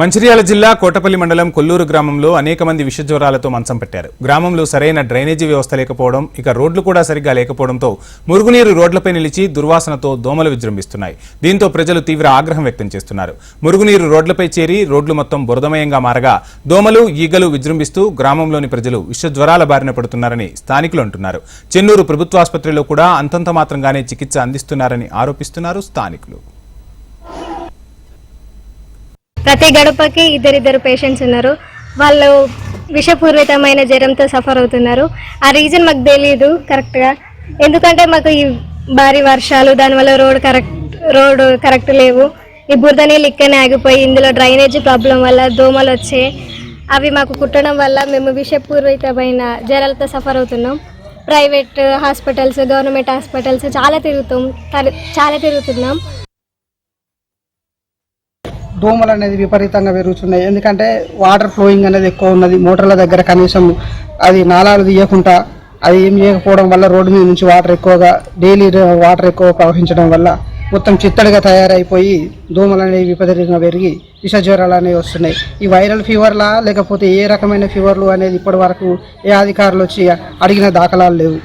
మంచిర్యాల జిల్లా కోటపల్లి మండలం కొల్లూరు గ్రామంలో అనేక మంది విషజ్వరాలతో మంచం పెట్టారు. గ్రామంలో సరైన డ్రైనేజీ వ్యవస్థ లేకపోవడం ఇక రోడ్లు కూడా సరిగ్గా లేకపోవడంతో మురుగునీరు రోడ్లపై నిలిచి దుర్వాసనతో దోమలు విజృంభిస్తున్నాయి. దీంతో ప్రజలు తీవ్ర ఆగ్రహం వ్యక్తం చేస్తున్నారు. మురుగునీరు రోడ్లపై చేరి రోడ్లు మొత్తం బురదమయంగా మారగా దోమలు ఈగలు విజృంభిస్తూ గ్రామంలోని ప్రజలు విషజ్వరాల బారిన పడుతున్నారని స్థానికులు అంటున్నారు. చెన్నూరు ప్రభుత్వాసుపత్రిలో కూడా అంతంత మాత్రంగానే చికిత్స అందిస్తున్నారని ఆరోపిస్తున్నారు స్థానికులు. ప్రతి గడపకి ఇద్దరిద్దరు పేషెంట్స్ ఉన్నారు. వాళ్ళు విషపూరితమైన జ్వరంతో సఫర్ అవుతున్నారు. ఆ రీజన్ మాకు తెలియదు కరెక్ట్గా ఎందుకంటే మాకు ఈ భారీ వర్షాలు దానివల్ల రోడ్ కరెక్ట్ రోడ్ కరెక్ట్ లేవు. ఈ బురద నీళ్ళు ఇక్కడనే ఆగిపోయి ఇందులో డ్రైనేజ్ ప్రాబ్లం వల్ల దోమలు వచ్చాయి అవి మాకు కుట్టడం వల్ల మేము విషపూరితమైన జ్వరాలతో సఫర్ అవుతున్నాం. ప్రైవేట్ హాస్పిటల్స్ గవర్నమెంట్ హాస్పిటల్స్ చాలా తిరుగుతాం చాలా తిరుగుతున్నాం. దోమలు అనేది విపరీతంగా పెరుగుతున్నాయి. ఎందుకంటే వాటర్ ఫ్లోయింగ్ అనేది ఎక్కువ ఉన్నది. మోటార్ల దగ్గర కనీసం అది నాలాలు తీయకుండా అది ఏం చేయకపోవడం వల్ల రోడ్డు మీద నుంచి వాటర్ ఎక్కువగా డైలీ వాటర్ ఎక్కువ ప్రవహించడం వల్ల మొత్తం చిత్తడిగా తయారైపోయి దోమలు అనేవి విపరీతంగా పెరిగి విష జ్వరాలు అనేవి వస్తున్నాయి. ఈ వైరల్ ఫీవర్లా లేకపోతే ఏ రకమైన ఫీవర్లు అనేది ఇప్పటి వరకు ఏ అధికారులు వచ్చి అడిగిన దాఖలాలు లేవు.